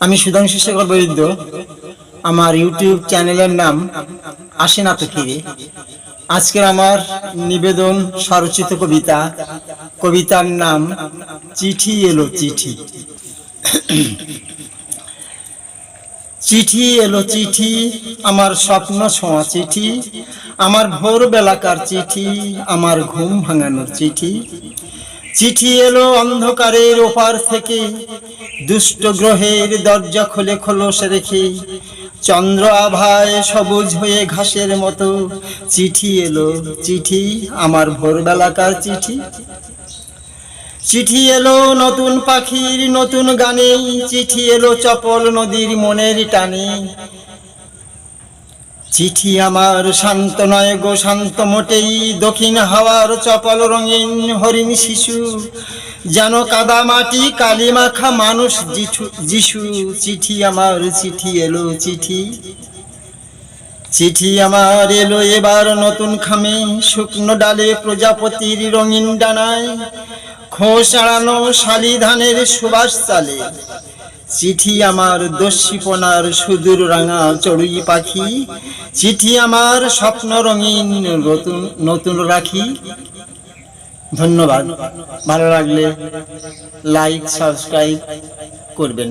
আমি সুধাংশু শেখর বৈদ্য আমার ইউটিউব চ্যানেলের নাম তো ফিরে আজকের আমার নিবেদন স্বরচিত কবিতা। কবিতার নাম চিঠি এলো চিঠি। চিঠি এলো চিঠি, আমার স্বপ্ন ছোঁয়া চিঠি, আমার ভোর বেলাকার চিঠি, আমার ঘুম ভাঙানোর চিঠি। চিঠি এলো অন্ধকারের ওপার থেকে দুষ্ট গ্রহের দরজা খুলে খোলস রেখে চন্দ্র আভায় সবুজ হয়ে ঘাসের মতো চিঠি এলো। চিঠি, আমার ভোরবেলাকার চিঠি। চিঠি এলো নতুন পাখির নতুন গানে, চিঠি এলো চপল নদীর মনের টানে। চিঠি আমার শান্ত নয় গো, শান্ত মোটেই। দক্ষিণ হাওয়ার চপল রঙিন হরিণ শিশু। যেন কাদা মাটি, কালি মাখা মানুষ যিশু। চিঠি আমার, চিঠি এলো, চিঠি। চিঠি আমার এলো এবার নতুন খামে। শুকনো ডালে প্রজাপতির রঙিন ডানায়। খোস আড়ানো শালি ধানের সুবাস চালে। চিঠি আমার দস্যিপনার সুদূর রাঙা চড়ুই পাখি। চিঠি আমার স্বপ্ন রঙিন নতুন নতুন রাখি। ধন্যবাদ। ভালো লাগলে লাইক সাবস্ক্রাইব করবেন।